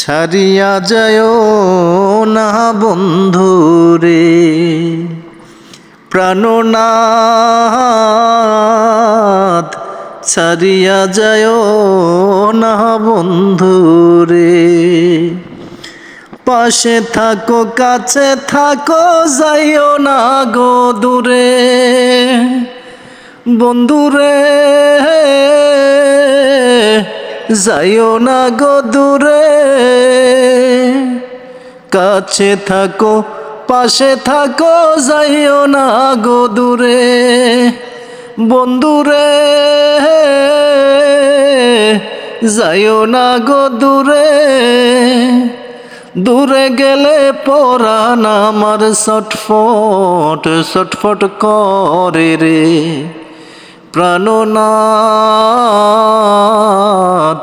ছাড়িয়া যায় না বন্ধুরে প্রাণনাথ, ছাড়িয়া যায় না বন্ধুরে পাশে থাকো, কাছে থাকো, যাইও না গো দূরে। বন্ধুরে যাইও না গো দূরে। কাছে থাকো, পাশে থাকো, যাইও না গো দূরে। বন্ধুরে, যাইও না গো দূরে। দূরে গেলে পরাণ আমার ছটফট ছটফট করে রে। প্রাণনাথ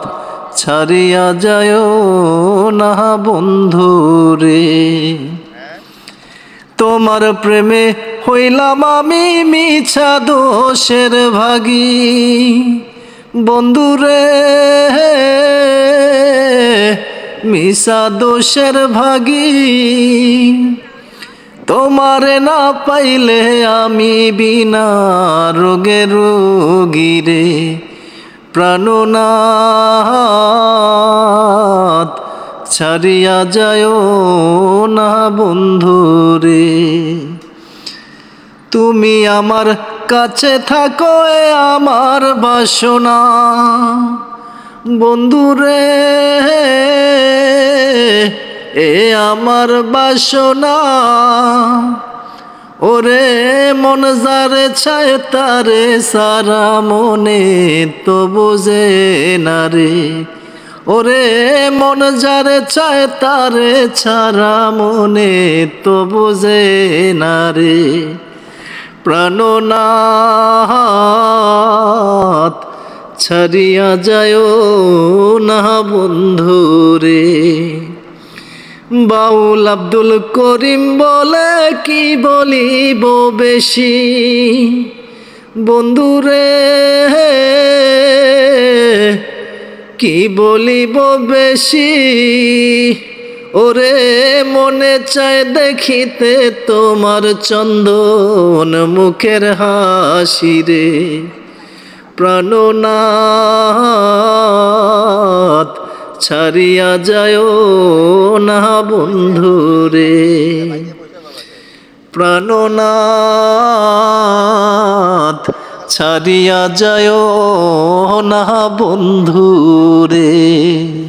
ছাড়িয়া যায় না বন্ধু রে। তোমার প্রেমে হইলাম আমি মিছা দোষের ভাগী। বন্ধুরে মিশা দোষের ভাগি। তোমারে না পাইলে আমি বিনা রোগে রোগী রে। প্রাণনাথ ছাড়িয়া যায় না বন্ধু রে তুমি আমার কাছে থাকো এ আমার বাসনা। বন্ধুরে, এ আমার বাসনা। ওরে মন যারে ছায় তারে সারা মনে তো বোঝে না রে। ওরে মন যারে চায় তারে ছাড়া মনে তো বোঝে না রে। প্রাণনাথ ছাড়িয়া যায় না বন্ধু রে। বাউল আব্দুল করিম বলে কি বলিব বেশি? বন্ধুরে কি বলিব বেশি? ওরে মনে চায় দেখিতে তোমার চন্দন মুখের হাসি রে। প্রাণনাথ ছাড়িয়া যায় না বন্ধু রে। প্রাণনাথ ছাড়িয়া যায় না বন্ধু রে।